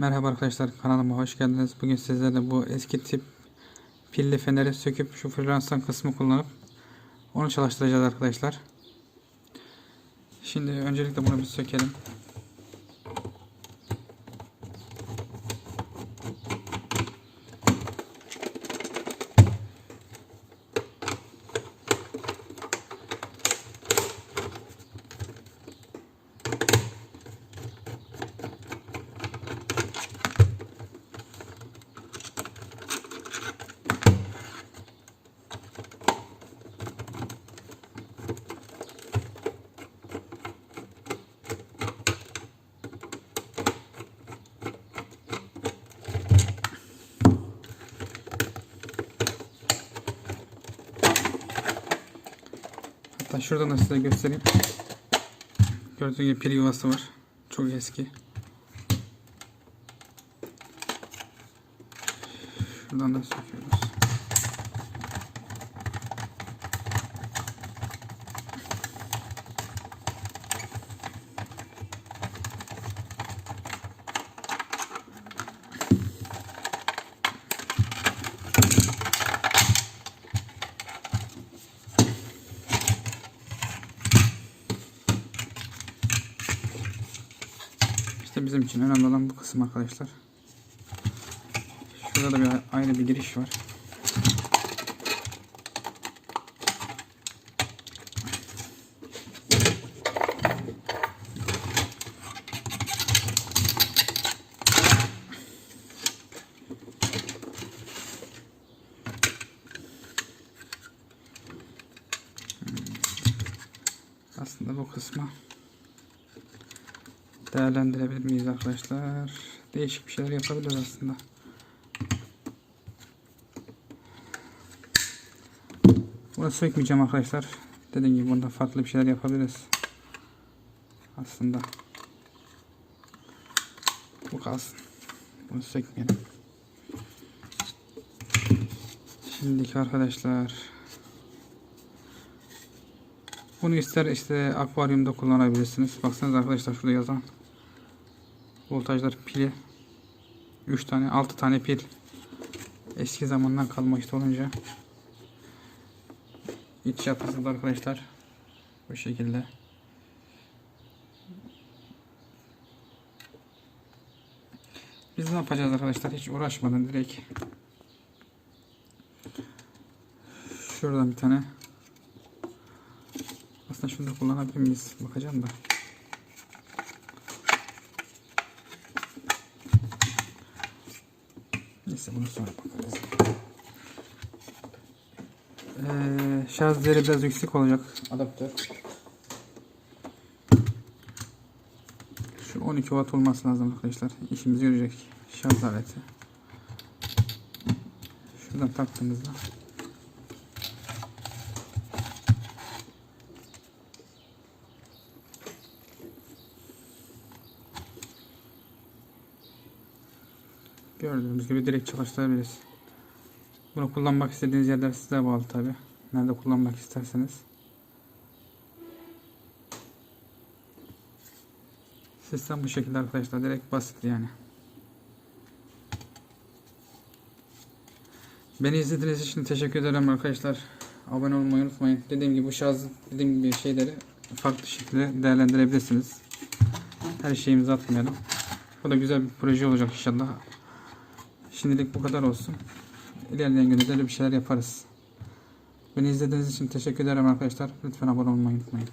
Merhaba arkadaşlar kanalıma hoş geldiniz. Bugün sizlerle bu eski tip pilli feneri söküp şu floresan kısmı kullanıp onu çalıştıracağız arkadaşlar. Şimdi öncelikle bunu bir sökelim. Hatta şuradan da size göstereyim. Gördüğünüz gibi pil yuvası var. Çok eski. Şuradan da söküyoruz. İşte bizim için önemli olan bu kısım arkadaşlar. Şurada da bir ayrı bir giriş var. Hmm. Aslında bu kısma değerlendirebilir miyiz arkadaşlar? Değişik bir şeyler yapabiliriz aslında. Bunu sökmeyeceğim arkadaşlar. Dediğim gibi bunda farklı bir şeyler yapabiliriz. Aslında. Bu kalsın. Bunu sökmeyelim. Şimdiki arkadaşlar. Bunu ister işte akvaryumda kullanabilirsiniz. Baksanız arkadaşlar şurada yazan voltajlar pili. 3 tane 6 tane pil. Eski zamandan kalma işte olunca. İç yapısı da arkadaşlar. Bu şekilde. Biz ne yapacağız arkadaşlar? Hiç uğraşmadan direkt. Şuradan bir tane. Aslında şunu da kullanabilir miyiz? Bakacağım da. Neyse bunu sonra bakarız. Ee, şarj değeri biraz yüksek olacak adaptör. Şu 12 watt olması lazım arkadaşlar. İşimizi görecek şarj aleti. Şuradan taktığımızda Gördüğünüz gibi direkt çalıştırabiliriz. Bunu kullanmak istediğiniz yerler size bağlı tabi. Nerede kullanmak isterseniz. Sistem bu şekilde arkadaşlar. Direkt basit yani. Beni izlediğiniz için teşekkür ederim arkadaşlar. Abone olmayı unutmayın. Dediğim gibi bu şarj dediğim gibi şeyleri farklı şekilde değerlendirebilirsiniz. Her şeyimizi atmayalım. Bu da güzel bir proje olacak inşallah. Şimdilik bu kadar olsun. İlerleyen günlerde bir şeyler yaparız. Beni izlediğiniz için teşekkür ederim arkadaşlar. Lütfen abone olmayı unutmayın.